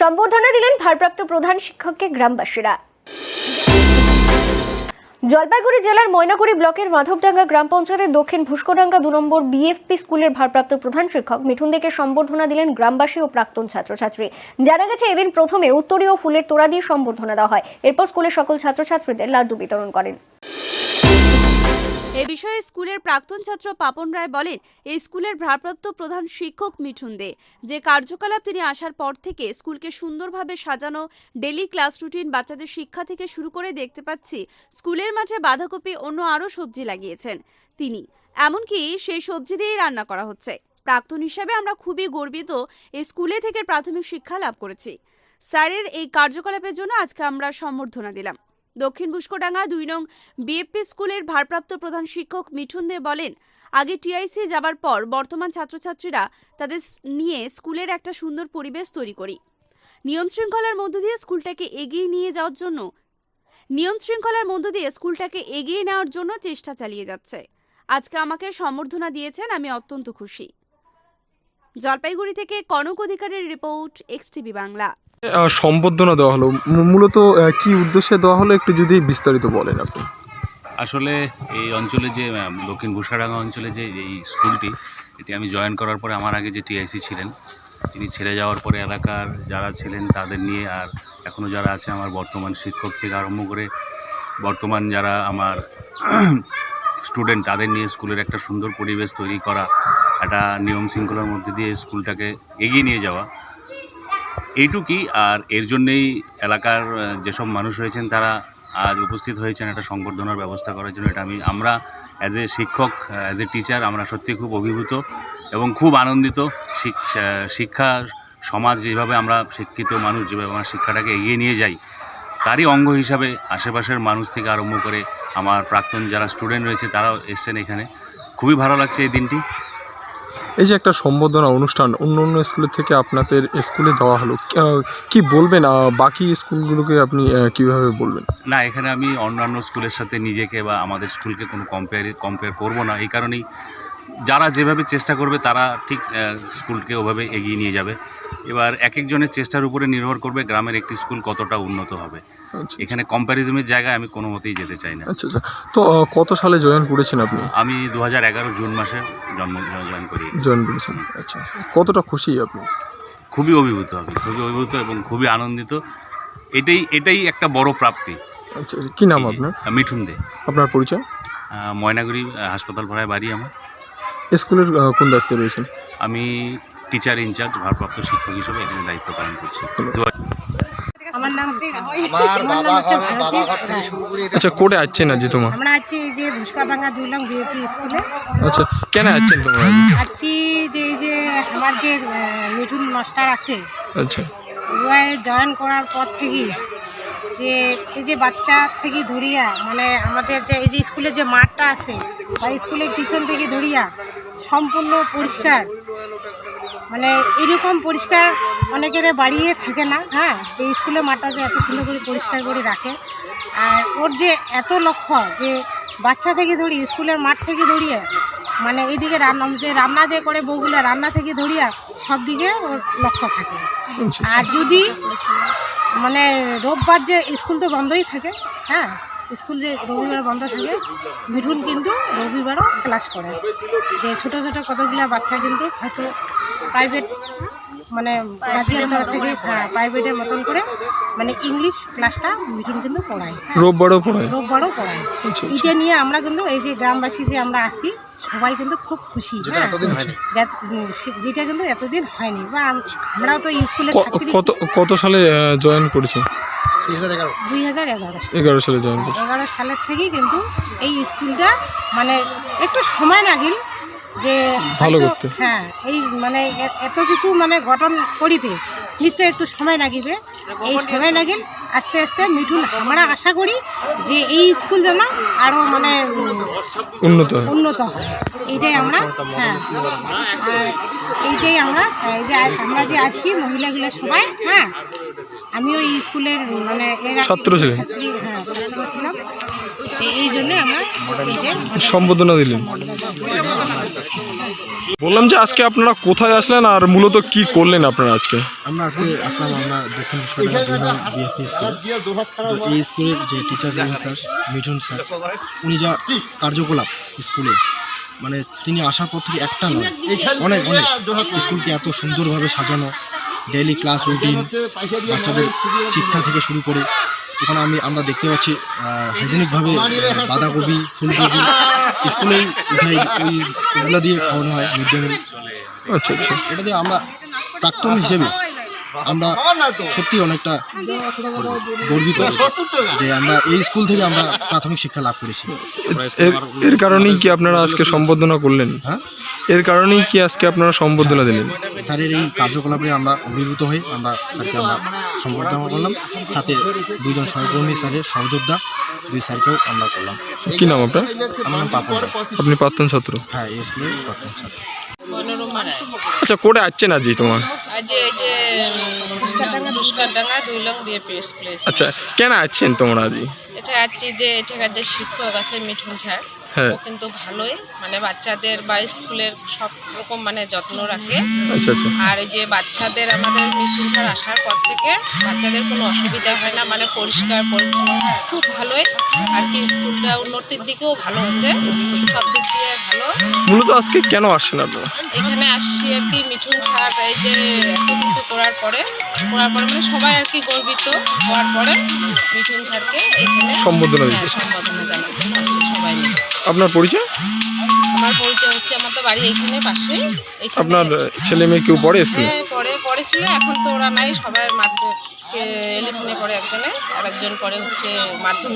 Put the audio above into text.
সম্বর্ধনা দিলেন ভারপ্রাপ্ত প্রধান শিক্ষককে গ্রামবাসীরা। জলপাইগুড়ি জেলার ময়নাগুড়ি ব্লকের মাধবডাঙ্গা গ্রাম পঞ্চায়েতের দক্ষিণ ভুস্কডাঙ্গা দু নম্বর বিএফপি স্কুলের ভারপ্রাপ্ত প্রধান শিক্ষক মিঠুন দেকে সম্বর্ধনা দিলেন গ্রামবাসী ও প্রাক্তন ছাত্রছাত্রী। জানা গেছে, এদিন প্রথমে উত্তরীয় ফুলের তোড়া দিয়ে সম্বর্ধনা দেওয়া হয়। এরপর স্কুলের সকল ছাত্রছাত্রীদের লাড্ডু বিতরণ করেন। এ বিষয়ে স্কুলের প্রাক্তন ছাত্র পাপন রায় বলেন, এই স্কুলের ভারপ্রাপ্ত প্রধান শিক্ষক মিঠুন দে। যে কার্যকলাপ তিনি আসার পর থেকে স্কুলকে সুন্দরভাবে সাজানো, ডেলি ক্লাস রুটিন বাচ্চাদের শিক্ষা থেকে শুরু করে দেখতে পাচ্ছি, স্কুলের মাঠে বাঁধাকপি অন্য আরও সবজি লাগিয়েছেন তিনি। এমনকি সেই সবজি দিয়েই রান্না করা হচ্ছে। প্রাক্তন হিসাবে আমরা খুবই গর্বিত এই স্কুলে থেকে প্রাথমিক শিক্ষা লাভ করেছি। স্যারের এই কার্যকলাপের জন্য আজকে আমরা সম্বর্ধনা দিলাম। দক্ষিণ বুস্কোডাঙ্গা দুই নং বিএপি স্কুলের ভারপ্রাপ্ত প্রধান শিক্ষক মিঠুন দে বলেন, আগে টিআইসি যাবার পর বর্তমান ছাত্রছাত্রীরা তাদের নিয়ে স্কুলের একটা সুন্দর পরিবেশ তৈরি করি। নিয়ম শৃঙ্খলার মধ্য দিয়ে স্কুলটাকে এগিয়ে নিয়ে যাওয়ার জন্য, নিয়ম শৃঙ্খলার মধ্য দিয়ে স্কুলটাকে এগিয়ে নেওয়ার জন্য চেষ্টা চালিয়ে যাচ্ছে। আজকে আমাকে সম্বর্ধনা দিয়েছেন, আমি অত্যন্ত খুশি। জলপাইগুড়ি থেকে কনক অধিকারের রিপোর্ট এক্স টিভি বাংলা। সম্বর্ধনা দেওয়া হলো। মূলত কি উদ্দেশ্যে দেওয়া হলো একটু যদি বিস্তারিত বলেন আপনি। আসলে এই অঞ্চলে যে দক্ষিণ ঘোষাডাঙ্গা অঞ্চলে যে এই স্কুলটি এটি আমি জয়েন করার পরে আমার আগে যে টিআইসি ছিলেন তিনি ছেড়ে যাওয়ার পরে এলাকার যারা ছিলেন তাদের নিয়ে আর এখনও যারা আছে আমার বর্তমান শিক্ষক থেকে আরম্ভ করে বর্তমান যারা আমার স্টুডেন্ট তাদের নিয়ে স্কুলের একটা সুন্দর পরিবেশ তৈরি করা একটা নিয়ম শৃঙ্খলার মধ্যে দিয়ে স্কুলটাকে এগিয়ে নিয়ে যাওয়া। এইটুকুই, আর এর জন্যেই এলাকার যেসব মানুষ হয়েছেন তারা আজ উপস্থিত হয়েছেন একটা সংবর্ধনার ব্যবস্থা করার জন্য। এটা আমি, আমরা অ্যাজ এ শিক্ষক অ্যাজ এ টিচার আমরা সত্যি খুব অভিভূত এবং খুব আনন্দিত শিক- শিক্ষা সমাজ যেভাবে আমরা শিক্ষিত মানুষ, যেভাবে আমরা শিক্ষাটাকে এগিয়ে নিয়ে যাই, তারই অঙ্গ হিসাবে আশেপাশের মানুষ থেকে আরম্ভ করে আমার প্রাক্তন যারা স্টুডেন্ট রয়েছে তারাও এসছেন এখানে। খুবই ভালো লাগছে এই দিনটি। এই যে একটা সম্বোধনা অনুষ্ঠান, অন্য অন্য স্কুলের থেকে আপনাদের স্কুলে দেওয়া হলো, কি বলবেন? বাকি স্কুলগুলোকে আপনি কীভাবে বলবেন? না, এখানে আমি অন্যান্য স্কুলের সাথে নিজেকে বা আমাদের স্কুলকে কোনো কম্পেয়ার কম্পেয়ার করব না। এই কারণেই যারা যেভাবে চেষ্টা করবে তারা ঠিক স্কুলকে ওভাবে এগিয়ে নিয়ে যাবে। এবার এক একজনের চেষ্টার উপরে নির্ভর করবে গ্রামের একটি স্কুল কতটা উন্নত হবে। আচ্ছা। এখানে কম্প্যারিজমের জায়গায় আমি কোনো মতেই যেতে চাই না। আচ্ছা আচ্ছা। তো কত সালে জয়েন করেছেন আপনি? আমি দু এগারো জুন মাসে জন্ম জয়েন করি। জয়েন করেছেন। আচ্ছা আচ্ছা। কতটা খুশি আপনি? খুবই অভিভূত আমি খুবই অভিভূত এবং খুবই আনন্দিত। এটাই এটাই একটা বড় প্রাপ্তি। আচ্ছা আচ্ছা। কি নাম আপনার? মিঠুন দে। আপনার পরিচয়? ময়নাগুড়ি হাসপাতাল ভাড়ায় বাড়ি আমার। স্কুলের কোন দায়িত্বে রয়েছেন? আমি টিচার ইনচার্জ ভারপ্রাপ্ত শিক্ষক হিসেবে এখানে দায়িত্ব পালন করছি। আমার নাম আমার বাবা ঘর বাবা ঘর থেকে শুরু করে এটা আচ্ছা কোটে আসছেন আজ তোমার? আমরা আছি যে ভুসকাডাঙ্গা দুই লং বিএপি স্কুলে। আচ্ছা কেন আসছেন তোমরা? আছি যে এই যে আমার যে মিঠুন মাস্টার আছে আচ্ছা। জয়েন করার পর থেকেই যে এই যে বাচ্চা থেকে ধরিয়া মানে আমাদের যে এই যে স্কুলের যে মাঠটা আছে বা স্কুলের পিছন থেকে ধরিয়া সম্পূর্ণ পরিষ্কার মানে এরকম পরিষ্কার অনেকের বাড়িয়ে থাকে না হ্যাঁ? যে স্কুলের মাঠটা যে এত সুন্দর করে পরিষ্কার করে রাখে। আর ওর যে এত লক্ষ্য যে বাচ্চা থেকে ধরি স্কুলের মাঠ থেকে ধরিয়ে মানে এইদিকে রান্না যে রান্না যে করে বউগুলো রান্না থেকে ধরিয়া সব দিকে ওর লক্ষ্য থাকে। আচ্ছা। আর যদি মানে রোববার যে স্কুল তো বন্ধই থাকে হ্যাঁ স্কুল যে রবিবার বন্ধ থাকে মিঠুন কিন্তু রবিবারও ক্লাস করে। যে ছোটো ছোটো কতগুলো বাচ্চা কিন্তু হয়তো প্রাইভেট মানে থেকে হ্যাঁ প্রাইভেটের মতন করে মানে ইংলিশ ক্লাসটা মিঠুন কিন্তু পড়ায়। রোববারও পড়ায়? রোববারও পড়ায়। আচ্ছা আচ্ছা। এটা নিয়ে আমরা কিন্তু এই যে গ্রামবাসী যে আমরা আসি সবাই কিন্তু খুব খুশি যেটা হ্যাঁ। যেটা কিন্তু এতদিন হয়নি। বা আম- আমরাও তো স্কুলে কত কত সালে জয়েন এগারো। দুই হাজার এগারো সালে। জয়েন এগারো সালের থেকেই কিন্তু এই স্কুলটা মানে একটু সময় লাগিল যে ভালো করতে। হ্যাঁ এই মানে এ- এত কিছু মানে গঠন করিতে নিশ্চয় একটু সময় লাগিবে। এই সময় লাগিল আস্তে আস্তে মিঠুন আমরা আশা করি যে এই স্কুল যেন আরও মানে উন্নত উন্নত হয়। এইটাই আমরা হ্যাঁ। আর এইটাই আমরা এই যে আমরা যে আছি মহিলাগুলো সবাই হ্যাঁ। আমিও এই স্কুলের মানে ছাত্র ছিলেন? ছাত্রী হ্যাঁ ছাত্র ছিলাম। এই- এই জন্য আমরা সম্বোধনা দিলেন। বললাম যে আজকে আপনারা কোথায় আসলেন আর মূলত কি করলেন আপনারা আজকে? আমরা আজকে আসলাম আমরা দক্ষিণ তো এই স্কুলের যে টিচার স্যার মিঠুন স্যার উনি যা কার্যকলাপ স্কুলে মানে তিনি আসার পর থেকে একটা নয় অনেক অনেক স্কুলকে এত সুন্দরভাবে সাজানো ডেইলি ক্লাস রুটিন বাচ্চাদের শিক্ষা থেকে শুরু করে ওখানে আমি আমরা দেখতে পাচ্ছি হাইজেনিকভাবে বাঁধাকপি ফুলকপি স্কুলেই উঠাই ওই ওগুলো দিয়ে খাওয়ানো হয় মিড ডে মিল। আচ্ছা আচ্ছা। এটা দিয়ে আমরা প্রাক্তন হিসেবে আমরা সত্যি অনেকটা গর্বিত যে আমরা এই স্কুল থেকে আমরা প্রাথমিক শিক্ষা লাভ করেছি। এর এর কারণেই কি আপনারা আজকে সম্বোধনা করলেন? হ্যাঁ? এর কারণেই কি আজকে আপনারা সম্বোধনা দিলেন? স্যারের এই কার্যকলাপে আমরা অভিভূত হয়ে আমরা স্যারকে আমরা সম্বর্ধনা করলাম। সাথে দুজন সহকর্মী স্যারের সহযোদ্ধা দুই স্যারকেও আমরা করলাম। কি নাম আপনার? আমার নাম পাপন আপনি প্রাক্তন ছাত্র? হ্যাঁ এই স্কুলের প্রাক্তন ছাত্র। আচ্ছা কোটে আসছেন আজই তোমার? আচ্ছা কেন আছেন তোমরা আজি এটা আছি যে এখানকার যে শিক্ষক আছে মিঠুন হ্যাঁ ও কিন্তু ভালোই। মানে বাচ্চাদের বা স্কুলের সব রকম মানে যত্ন রাখে। আচ্ছা আচ্ছা। আর এই যে বাচ্চাদের আমাদের মিঠুন স্যার আসার পর থেকে বাচ্চাদের কোনো অসুবিধা হয় না মানে পরিষ্কার পরিচ্ছন্ন খুব ভালোই। আর কি স্কুলটা উন্নতির দিকেও ভালো হচ্ছে। সব দিক দিয়ে ভালো। মূলত আজকে কেন আসছেন আপনারা? এখানে আসছি আর কি মিঠুন ছাড় এই যে এত কিছু করার পরে। করার পরে মানে সবাই আর কি গর্বিত হওয়ার পরে মিঠুন স্যারকে এখানে সম্বোধনা হ্যাঁ, দিতে সম্বোধনা জানাতে সবাই মিলে। আপনার পরিচয়? আমার পরিচয় হচ্ছে আমার তো বাড়ি এইখানে পাশে। এখানে আপনার ছেলে মেয়ে কেউ পড়ে স্কুলে? হ্যাঁ পরে পড়েছিল এখন তো ওরা নাই সবাই মাধ্যমিক ইলেভেনে পড়ে একজনে আর একজন পরে হচ্ছে মাধ্যমিক।